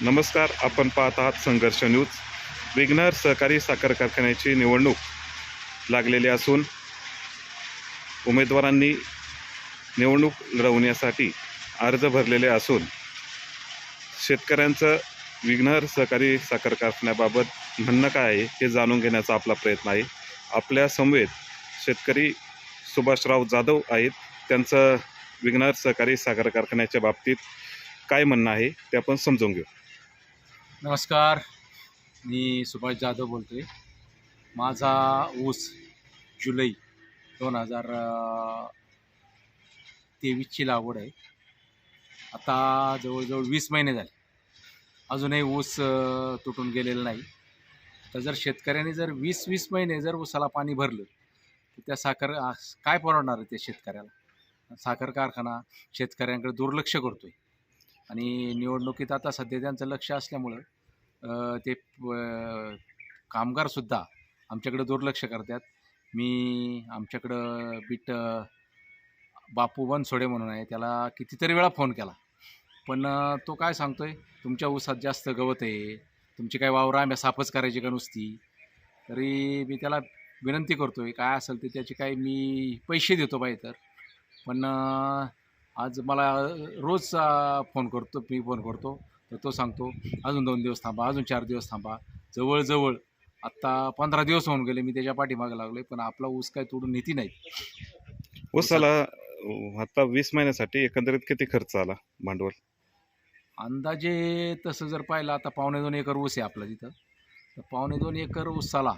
नमस्कार आपण पाहत आहात संघर्ष न्यूज. विघ्नर सहकारी साखर कारखान्याची निवडणूक लागलेली असून उमेदवारांनी निवडणूक लढवण्यासाठी अर्ज भरलेले असून शेतकऱ्यांचं विघ्नर सहकारी साखर कारखान्याबाबत म्हणणं काय आहे हे जाणून घेण्याचा आपला प्रयत्न आहे. आपल्या समवेत शेतकरी सुभाषराव जाधव आहेत. त्यांचं विघ्नर सहकारी साखर कारखान्याच्या बाबतीत काय म्हणणं आहे ते आपण समजून घेऊ. नमस्कार मी सुभाष जाधव बोलतो आहे माझा ऊस जुलै दोन हजार तेवीसची लागवड आहे. आता जवळजवळ वीस महिने झाले. अजूनही ऊस तुटून गेलेला नाही. तर जर शेतकऱ्याने जर वीस वीस महिने जर ऊसाला पाणी भरलं तर त्या साखर काय परवडणार आहे त्या शेतकऱ्याला? साखर कारखाना शेतकऱ्यांकडे दुर्लक्ष करतो आहे आणि निवडणुकीत आता सध्या त्यांचं लक्ष असल्यामुळं ते कामगारसुद्धा आमच्याकडं दुर्लक्ष करतात. मी आमच्याकडं बीट बापू बनसोडे म्हणून आहे त्याला कितीतरी वेळा फोन केला. पण तो काय सांगतो आहे तुमच्या ऊसात जास्त गवत आहे तुमची काय वावरं आम्ही साफच करायची का नुसती? तरी मी त्याला विनंती करतो आहे काय असेल ते त्याचे काय मी पैसे देतो बाई तर. पण आज मला रोज फोन करतो मी फोन करतो तर तो सांगतो अजून दोन दिवस थांबा अजून चार दिवस थांबा. जवळजवळ आत्ता पंधरा दिवस होऊन गेले मी त्याच्या पाठीमागे लागलोय पण आपला ऊस काय तोडून नेती नाही ऊसाला आता वीस महिन्यासाठी एकंदरीत किती खर्च आला भांडवल? अंदाजे तसं जर पाहिलं आता पावणे दोन एकर ऊस आहे आपला तिथं. तर पावणे दोन एकर ऊसाला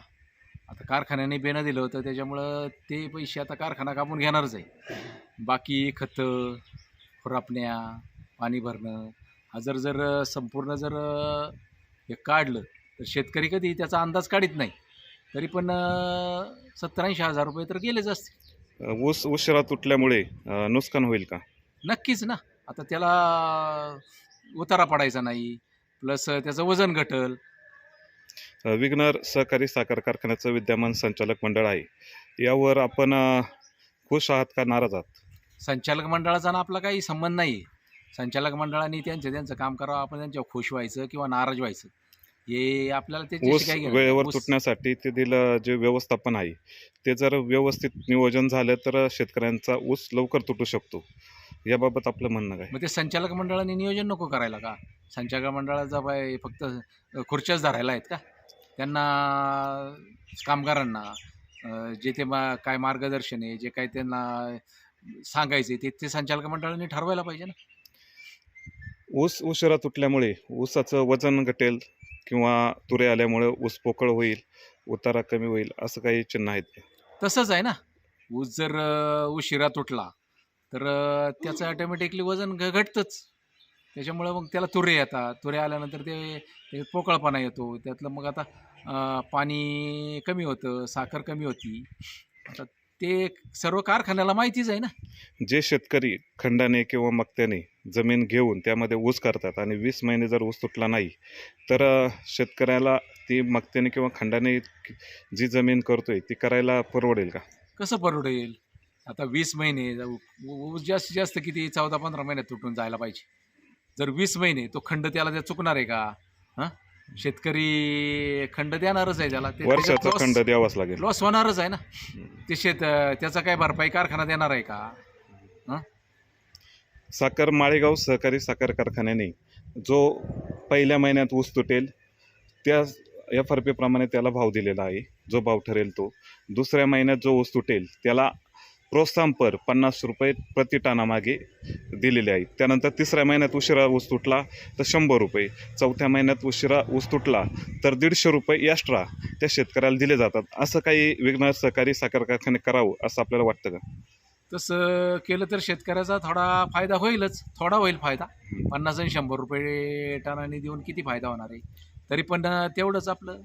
आता कारखान्याने बेनं दिलं होतं त्याच्यामुळं ते पैसे आता कारखाना कापून घेणारच आहे. बाकी खतं खुरापण्या पाणी भरणं हा जर जर संपूर्ण जर हे काढलं तर शेतकरी कधी त्याचा अंदाज काढत नाही. तरी पण सत्तर ऐंशी हजार रुपये तर गेलेच असतील. अं, ऊस उशिरा तुटल्यामुळे नुकसान होईल का? नक्कीच ना. आता त्याला उतारा पडायचा नाही प्लस त्याचं वजन घटल. विघ्नर सहकारी साखर कारखान्याचं विद्यमान संचालक मंडळ आहे. यावर आपण खुश आहात का नाराज आहात? संचालक मंडळाचा ना आपला काही संबंध नाही. आहे संचालक मंडळाने त्यांचं त्यांचं काम करावं आपण त्यांच्यावर खुश व्हायचं किंवा नाराज व्हायचं. हे आपल्याला त्याच्याशी ऊस काही घेणं- वेळेवर ऊस- तुटण्यासाठी ते दिलं जे व्यवस्थापन आहे ते जर व्यवस्थित नियोजन झालं तर शेतकऱ्यांचा ऊस लवकर तुटू शकतो. याबाबत आपलं म्हणणं काय? मग ते संचालक मंडळाने नियोजन नको करायला का? संचालक मंडळाचा बाय फक्त खुर्च्याच धरायला आहेत का? त्यांना कामगारांना अं, जे ते मा काय मार्गदर्शन आहे जे काय त्यांना सांगायचे ते ते संचालक मंडळाने ठरवायला पाहिजे ना. ऊस उशिरा तुटल्यामुळे ऊसाचं वजन घटेल किंवा तुरे आल्यामुळे ऊस पोकळ होईल उतारा कमी होईल असं काही चिन्ह आहेत? तसंच आहे ना. ऊस जर उशिरा तुटला तर त्याचं ऑटोमॅटिकली वजन घटतंच. त्याच्यामुळं मग त्याला तुरे येतात. तुरे आल्यानंतर ते पोकळपणा येतो. त्यातलं मग आता पाणी कमी होतं साखर कमी होती. आता ते सर्व कारखान्याला माहितीच आहे ना. जे शेतकरी खंडाने किंवा मक्त्याने जमीन घेऊन त्यामध्ये ऊस करतात आणि वीस महिने जर ऊस तुटला नाही तर अ, शेतकऱ्याला ती मक्त्याने किंवा खंडाने जी जमीन करतोय ती करायला परवडेल का? कसं परवडेल? आता वीस महिने ऊ- ऊस जास्तीत जास्त किती चौदा पंधरा महिन्यात तुटून जायला पाहिजे. जर वीस महिने तो खंड त्याला त्या चुकणार आहे का? हां? शेतकरी खंड देणारच आहे त्याला. ते- त्याच्यात वर्षाचा loss- खंड द्यावाच लागेल. लॉस होणारच आहे ना. ते शेत त्याचा काय भरपाई कारखाना देणार आहे का? साखर माळेगाव सहकारी साखर कारखान्याने जो पहिल्या महिन्यात ऊस तुटेल त्या एफ आर प्रमाणे त्याला भाव दिलेला आहे. जो भाव ठरेल तो. दुसऱ्या महिन्यात जो ऊस तुटेल त्याला प्रोत्साहनपर पन्नास रुपये प्रति टनामागे दिलेले आहेत. त्यानंतर तिसऱ्या महिन्यात उशिरा ऊस तुटला तर शंभर रुपये. चौथ्या महिन्यात उशिरा ऊस तुटला तर दीडशे रुपये एक्स्ट्रा त्या शेतकऱ्याला दिले जातात. असं काही विघ्न सहकारी साखर कारखाने करावं असं आपल्याला वाटतं का? तसं केलं तर शेतकऱ्याचा थोडा फायदा होईलच. थोडा होईल फायदा. पन्नास आणि शंभर रुपये टनाने देऊन किती फायदा होणार आहे? तरी पण तेवढंच आपलं.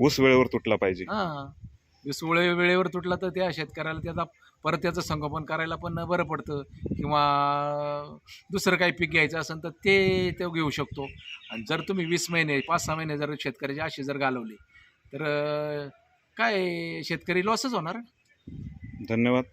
ऊस वेळेवर तुटला पाहिजे. हां. म्हणजे वीस वेळेवर तुटला तर त्या शेतकऱ्याला त्याचा परत त्याचं संगोपन करायला पण बरं पडतं. किंवा दुसरं काही पीक घ्यायचं असेल तर ते तो घेऊ शकतो. आणि जर तुम्ही वीस महिने पाच सहा महिने जर शेतकऱ्याचे असे जर घालवले तर काय शेतकरी लॉसच होणार? धन्यवाद.